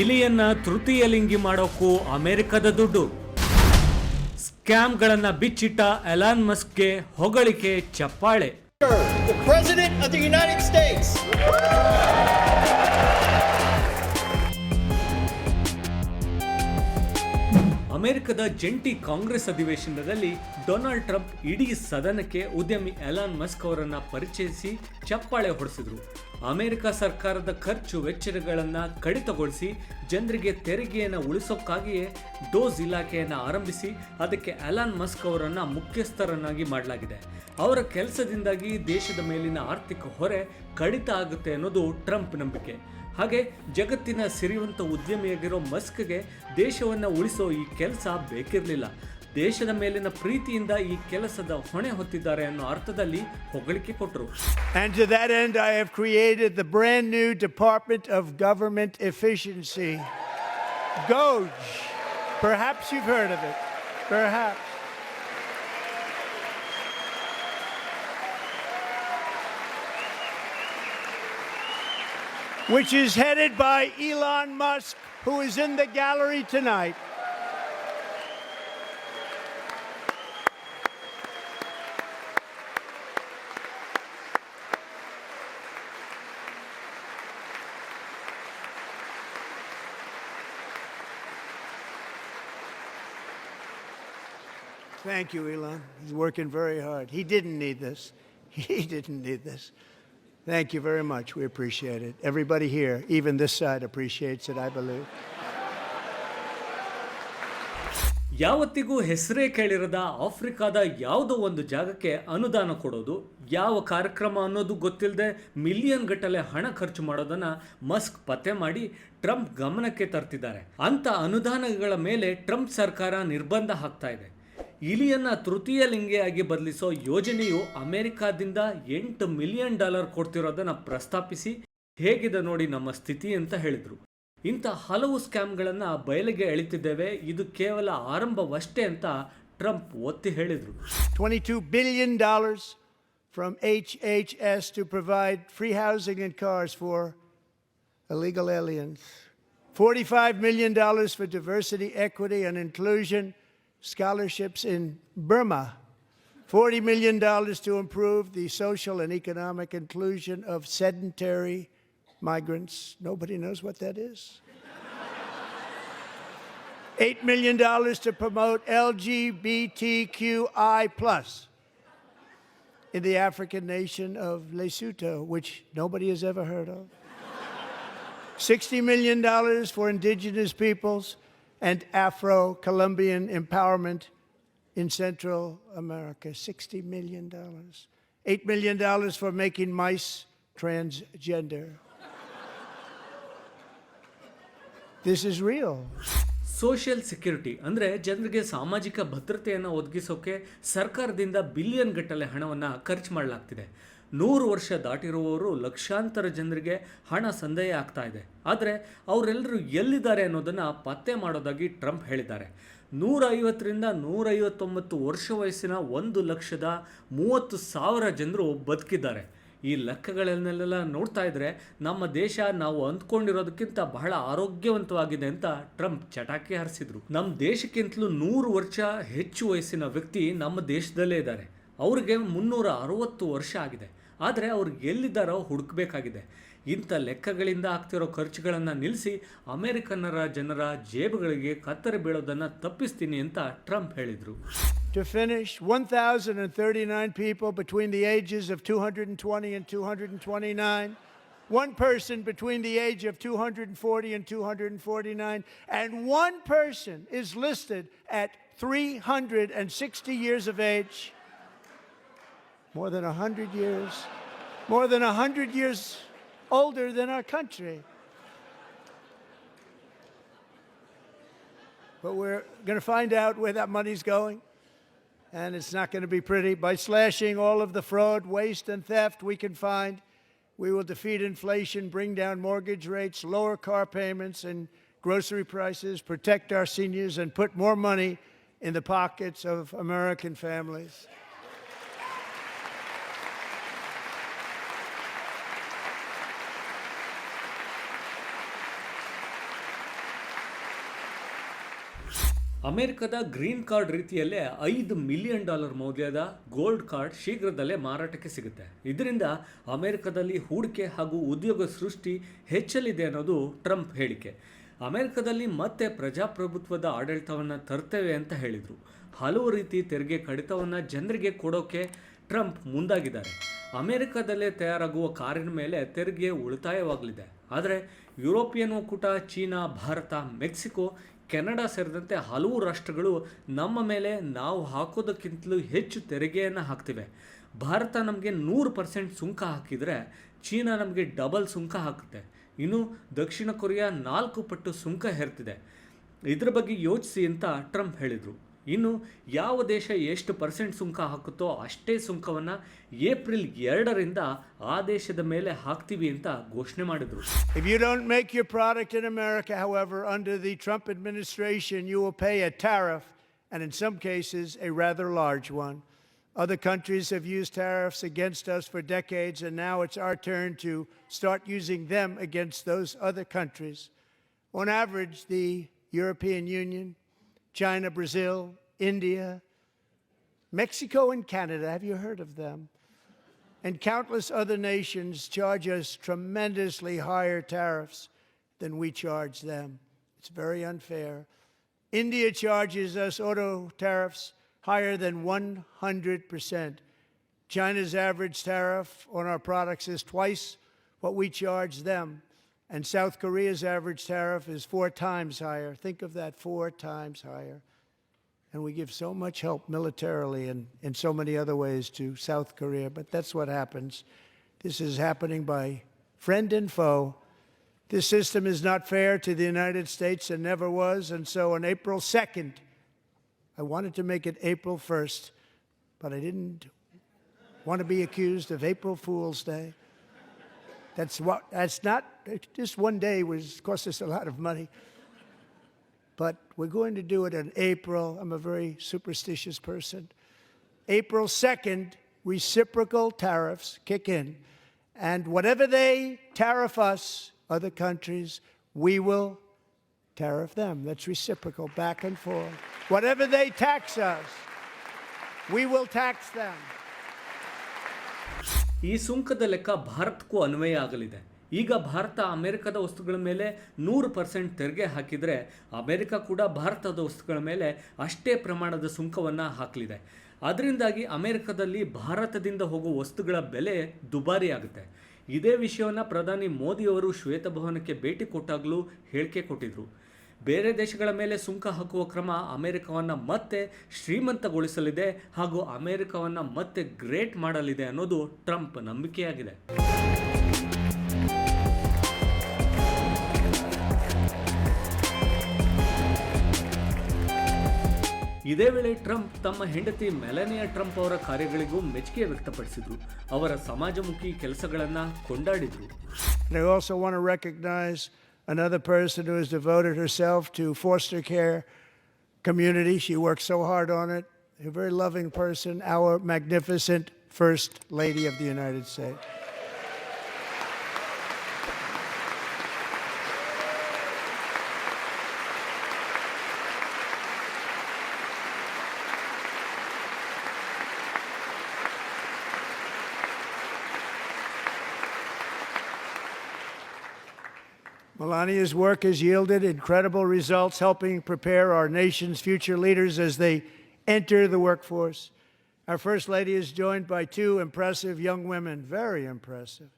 ಇಲಿಯನ್ನ ತೃತೀಯಲಿಂಗಿ ಮಾಡೋಕ್ಕೂ ಅಮೆರಿಕದ ದುಡ್ಡು. ಸ್ಕ್ಯಾಮ್ಗಳನ್ನ ಬಿಚ್ಚಿಟ್ಟ ಎಲಾನ್ ಮಸ್ಕ್ಗೆ ಹೊಗಳಿಕೆ ಚಪ್ಪಾಳೆ. ಅಮೆರಿಕದ ಜಂಟಿ ಕಾಂಗ್ರೆಸ್ ಅಧಿವೇಶನದಲ್ಲಿ ಡೊನಾಲ್ಡ್ ಟ್ರಂಪ್ ಇಡೀ ಸದನಕ್ಕೆ ಉದ್ಯಮಿ ಎಲಾನ್ ಮಸ್ಕ್ ಅವರನ್ನ ಪರಿಚಯಿಸಿ ಚಪ್ಪಾಳೆ ಹೊಡೆಸಿದ್ರು. ಅಮೆರಿಕ ಸರ್ಕಾರದ ಖರ್ಚು ವೆಚ್ಚಗಳನ್ನು ಕಡಿತಗೊಳಿಸಿ ಜನರಿಗೆ ತೆರಿಗೆಯನ್ನು ಉಳಿಸೋಕ್ಕಾಗಿಯೇ ಡೋಸ್ ಇಲಾಖೆಯನ್ನು ಆರಂಭಿಸಿ ಅದಕ್ಕೆ ಅಲಾನ್ ಮಸ್ಕ್ ಅವರನ್ನು ಮುಖ್ಯಸ್ಥರನ್ನಾಗಿ ಮಾಡಲಾಗಿದೆ. ಅವರ ಕೆಲಸದಿಂದಾಗಿ ದೇಶದ ಮೇಲಿನ ಆರ್ಥಿಕ ಹೊರೆ ಕಡಿತ ಆಗುತ್ತೆ ಅನ್ನೋದು ಟ್ರಂಪ್ ನಂಬಿಕೆ. ಹಾಗೆ ಜಗತ್ತಿನ ಸಿರಿವಂತ ಉದ್ಯಮಿಯಾಗಿರೋ ಮಸ್ಕ್ಗೆ ದೇಶವನ್ನು ಉಳಿಸೋ ಈ ಕೆಲಸ ಬೇಕಿರಲಿಲ್ಲ. ದೇಶದ ಮೇಲಿನ ಪ್ರೀತಿಯಿಂದ ಈ ಕೆಲಸದ ಹೊಣೆ ಹೊತ್ತಿದ್ದಾರೆ ಅನ್ನೋ ಅರ್ಥದಲ್ಲಿ ಹೊಗಳಿಕೆ ಕೊಟ್ಟರು And to that end, I have created the brand new Department of Government Efficiency, GOGE. Perhaps you've heard of it. Perhaps. Which is headed by Elon Musk, who is in the gallery tonight. Thank you, Elon. He's working very hard. He didn't need this. He didn't need this. Thank you very much. We appreciate it. Everybody here, even this side, appreciates it, I believe. ಯಾವತ್ತಿಗೂ ಹೆಸರೇ ಕೇಳಿರದ ಆಫ್ರಿಕಾದ ಯಾವುದೋ ಒಂದು ಜಾಗಕ್ಕೆ ಅನುದಾನ ಕೊಡೋದು ಯಾವ ಕಾರ್ಯಕ್ರಮ ಅನ್ನೋದು ಗೊತ್ತಿಲ್ಲದೆ ಮಿಲಿಯನ್ ಗಟ್ಟಲೆ ಹಣ ಖರ್ಚು ಮಾಡೋದನ್ನು ಮಸ್ಕ್ ಪತ್ತೆ ಮಾಡಿ ಟ್ರಂಪ್ ಗಮನಕ್ಕೆ ತರ್ತಿದ್ದಾರೆ ಅಂಥ ಅನುದಾನಗಳ ಮೇಲೆ ಟ್ರಂಪ್ ಸರ್ಕಾರ ನಿರ್ಬಂಧ ಹಾಕ್ತಾ ಇದೆ ಇಲಿಯನ್ನ ತೃತೀಯ ಲಿಂಗಿಯಾಗಿ ಬದಲಿಸೋ ಯೋಜನೆಯು ಅಮೆರಿಕಾದಿಂದ ಎಂಟು ಮಿಲಿಯನ್ ಡಾಲರ್ ಕೊಡ್ತಿರೋದನ್ನ ಪ್ರಸ್ತಾಪಿಸಿ ಹೇಗಿದೆ ನೋಡಿ ನಮ್ಮ ಸ್ಥಿತಿ ಅಂತ ಹೇಳಿದರು. ಇಂಥ ಹಲವು ಸ್ಕ್ಯಾಮ್ಗಳನ್ನು ಬಯಲಿಗೆ ಎಳಿತಿದ್ದೇವೆ ಇದು ಕೇವಲ ಆರಂಭವಷ್ಟೇ ಅಂತ ಟ್ರಂಪ್ ಒತ್ತಿ ಹೇಳಿದರು. $22 dollars from HHS to provide free housing and cars for illegal aliens. $45 million for diversity, equity, and inclusion. Scholarships in Burma. $40 million to improve the social and economic inclusion of sedentary migrants. Nobody knows what that is. $8 million to promote LGBTQI plus in the African nation of Lesotho, which nobody has ever heard of. $60 million for indigenous peoples and Afro Colombian empowerment in Central America. $60 million. $8 million for making mice transgender. This is real. Social security ಅಂದರೆ ಜನರಿಗೆ ಸಾಮಾಜಿಕ ಭದ್ರತೆಯನ್ನು ಒದಗಿಸೋಕೆ ಸರ್ಕಾರದಿಂದ billion ಗಟ್ಟಲೆ ಹಣವನ್ನು ಖರ್ಚು ಮಾಡಲಾಗ್ತಿದೆ ನೂರು ವರ್ಷ ದಾಟಿರುವವರು ಲಕ್ಷಾಂತರ ಜನರಿಗೆ ಹಣ ಸಂದೇಹ ಆಗ್ತಾ ಇದೆ. ಆದರೆ ಅವರೆಲ್ಲರೂ ಎಲ್ಲಿದ್ದಾರೆ ಅನ್ನೋದನ್ನು ಪತ್ತೆ ಮಾಡೋದಾಗಿ ಟ್ರಂಪ್ ಹೇಳಿದ್ದಾರೆ. ನೂರೈವತ್ತರಿಂದ ನೂರೈವತ್ತೊಂಬತ್ತು ವರ್ಷ ವಯಸ್ಸಿನ ಒಂದು ಲಕ್ಷದ ಮೂವತ್ತು ಸಾವಿರ ಜನರು ಬದುಕಿದ್ದಾರೆ. ಈ ಲೆಕ್ಕಗಳನ್ನೆಲ್ಲ ನೋಡ್ತಾ ಇದ್ರೆ ನಮ್ಮ ದೇಶ ನಾವು ಅಂದ್ಕೊಂಡಿರೋದಕ್ಕಿಂತ ಬಹಳ ಆರೋಗ್ಯವಂತವಾಗಿದೆ ಅಂತ ಟ್ರಂಪ್ ಚಟಾಕಿ ಹರಿಸಿದ್ರು. ನಮ್ಮ ದೇಶಕ್ಕಿಂತಲೂ ನೂರು ವರ್ಷ ಹೆಚ್ಚು ವಯಸ್ಸಿನ ವ್ಯಕ್ತಿ ನಮ್ಮ ದೇಶದಲ್ಲೇ ಇದ್ದಾರೆ. ಅವ್ರಿಗೆ ಮುನ್ನೂರ ಅರುವತ್ತು ವರ್ಷ ಆಗಿದೆ. ಆದರೆ ಅವ್ರು ಎಲ್ಲಿದ್ದಾರೋ ಹುಡುಕಬೇಕಾಗಿದೆ. ಇಂಥ ಲೆಕ್ಕಗಳಿಂದ ಆಗ್ತಿರೋ ಖರ್ಚುಗಳನ್ನು ನಿಲ್ಲಿಸಿ ಅಮೆರಿಕನ್ನರ ಜನರ ಜೇಬುಗಳಿಗೆ ಕತ್ತರಿ ಬೀಳೋದನ್ನು ತಪ್ಪಿಸ್ತೀನಿ ಅಂತ ಟ್ರಂಪ್ ಹೇಳಿದರು. To finish, 1,039 people between the ages of 220 and 229, one person between the age of 240 and 249, and one person is listed at 360 years of age. More than 100 years, more than 100 years older than our country. But we're going to find out where that money's going. and it's not going to be pretty. By slashing all of the fraud, waste, and theft we can find, we will defeat inflation, bring down mortgage rates, lower car payments and grocery prices, protect our seniors, and put more money in the pockets of American families. ಅಮೆರಿಕದ green card ರೀತಿಯಲ್ಲೇ ಐದು million dollar ಮೌಲ್ಯದ gold card ಶೀಘ್ರದಲ್ಲೇ ಮಾರಾಟಕ್ಕೆ ಸಿಗುತ್ತೆ. ಇದರಿಂದ ಅಮೆರಿಕದಲ್ಲಿ ಹೂಡಿಕೆ ಹಾಗೂ ಉದ್ಯೋಗ ಸೃಷ್ಟಿ ಹೆಚ್ಚಲಿದೆ ಅನ್ನೋದು ಟ್ರಂಪ್ ಹೇಳಿಕೆ. ಅಮೆರಿಕದಲ್ಲಿ ಮತ್ತೆ ಪ್ರಜಾಪ್ರಭುತ್ವದ ಆಡಳಿತವನ್ನು ತರ್ತೇವೆ ಅಂತ ಹೇಳಿದರು. ಹಲವು ರೀತಿ ತೆರಿಗೆ ಕಡಿತವನ್ನು ಜನರಿಗೆ ಕೊಡೋಕೆ ಟ್ರಂಪ್ ಮುಂದಾಗಿದ್ದಾರೆ. ಅಮೆರಿಕದಲ್ಲೇ ತಯಾರಾಗುವ ಕಾರಿನ ಮೇಲೆ ತೆರಿಗೆ ಉಳಿತಾಯವಾಗಲಿದೆ. ಆದರೆ ಯುರೋಪಿಯನ್ ಒಕ್ಕೂಟ, ಚೀನಾ, ಭಾರತ, ಮೆಕ್ಸಿಕೋ ಕೆನಡಾ ಸೇರಿದಂತೆ ಹಲವು ರಾಷ್ಟ್ರಗಳು ನಮ್ಮ ಮೇಲೆ ನಾವು ಹಾಕೋದಕ್ಕಿಂತಲೂ ಹೆಚ್ಚು ತೆರಿಗೆಯನ್ನು ಹಾಕ್ತಿವೆ. ಭಾರತ ನಮಗೆ ನೂರು ಪರ್ಸೆಂಟ್ ಸುಂಕ ಹಾಕಿದರೆ ಚೀನಾ ನಮಗೆ ಡಬಲ್ ಸುಂಕ ಹಾಕುತ್ತೆ. ಇನ್ನು ದಕ್ಷಿಣ ಕೊರಿಯಾ ನಾಲ್ಕು ಪಟ್ಟು ಸುಂಕ ಹೇರ್ತಿದೆ ಇದರ ಬಗ್ಗೆ ಯೋಚಿಸಿ ಅಂತ ಟ್ರಂಪ್ ಹೇಳಿದರು. ಇನ್ನು ಯಾವ ದೇಶ ಎಷ್ಟು ಪರ್ಸೆಂಟ್ ಸುಂಕ ಹಾಕುತ್ತೋ ಅಷ್ಟೇ ಸುಂಕವನ್ನು ಏಪ್ರಿಲ್ ಎರಡರಿಂದ ಆ ದೇಶದ ಮೇಲೆ ಹಾಕ್ತೀವಿ ಅಂತ ಘೋಷಣೆ ಮಾಡಿದರು If you don't make your product in America, however, under the Trump administration, you will pay a tariff, and in some cases, a rather large one. Other countries have used tariffs against us for decades, and now it's our turn to start using them against those other countries. On average, the European Union, China, Brazil, India, Mexico, and Canada have you heard of them? and countless other nations charge us tremendously higher tariffs than we charge them. It's very unfair. India charges us auto tariffs higher than 100%. China's average tariff on our products is twice what we charge them. And South Korea's average tariff is four times higher. Think of that, four times higher. And we give so much help militarily and in so many other ways to South Korea, but that's what happens. This is happening by friend and foe. This system is not fair to the United States and never was. And so on April 2nd, I wanted to make it April 1st, but I didn't want to be accused of April Fool's Day. That's what, that's not, just one day was cost us a lot of money but we're going to do it in April. I'm a very superstitious person. April 2nd, reciprocal tariffs kick in. And whatever they tariff us, other countries, we will tariff them. That's reciprocal, back and forth. Whatever they tax us, we will tax them. ಈ ಸುಂಕದ ಲೆಕ್ಕ ಭಾರತಕ್ಕೂ ಅನ್ವಯ ಆಗಲಿದೆ. ಈಗ ಭಾರತ ಅಮೆರಿಕದ ವಸ್ತುಗಳ ಮೇಲೆ ನೂರು ಪರ್ಸೆಂಟ್ ತೆರಿಗೆ ಹಾಕಿದರೆ ಅಮೆರಿಕ ಕೂಡ ಭಾರತದ ವಸ್ತುಗಳ ಮೇಲೆ ಅಷ್ಟೇ ಪ್ರಮಾಣದ ಸುಂಕವನ್ನು ಹಾಕಲಿದೆ. ಅದರಿಂದಾಗಿ ಅಮೆರಿಕದಲ್ಲಿ ಭಾರತದಿಂದ ಹೋಗುವ ವಸ್ತುಗಳ ಬೆಲೆ ದುಬಾರಿ ಆಗುತ್ತೆ. ಇದೇ ವಿಷಯವನ್ನು ಪ್ರಧಾನಿ ಮೋದಿಯವರು ಶ್ವೇತಭವನಕ್ಕೆ ಭೇಟಿ ಕೊಟ್ಟಾಗಲೂ ಹೇಳಿಕೆ ಕೊಟ್ಟಿದ್ರು. ಬೇರೆ ದೇಶಗಳ ಮೇಲೆ ಸುಂಕ ಹಾಕುವ ಕ್ರಮ ಅಮೆರಿಕವನ್ನು ಮತ್ತೆ ಶ್ರೀಮಂತಗೊಳಿಸಲಿದೆ ಹಾಗೂ ಅಮೆರಿಕವನ್ನು ಮತ್ತೆ ಗ್ರೇಟ್ ಮಾಡಲಿದೆ ಅನ್ನೋದು ಟ್ರಂಪ್ ನಂಬಿಕೆಯಾಗಿದೆ. ಇದೇ ವೇಳೆ ಟ್ರಂಪ್ ತಮ್ಮ ಹೆಂಡತಿ ಮೆಲನಿಯಾ ಟ್ರಂಪ್ ಅವರ ಕಾರ್ಯಗಳಿಗೂ ಮೆಚ್ಚುಗೆ ವ್ಯಕ್ತಪಡಿಸಿದ್ರು. ಅವರ ಸಮಾಜಮುಖಿ ಕೆಲಸಗಳನ್ನು ಕೊಂಡಾಡಿದ್ರು. Another person who has devoted herself to foster care community. She works so hard on it. A very loving person, our magnificent First Lady of the United States. Melania's work has yielded incredible results, helping prepare our nation's future leaders as they enter the workforce. Our First Lady is joined by two impressive young women, very impressive.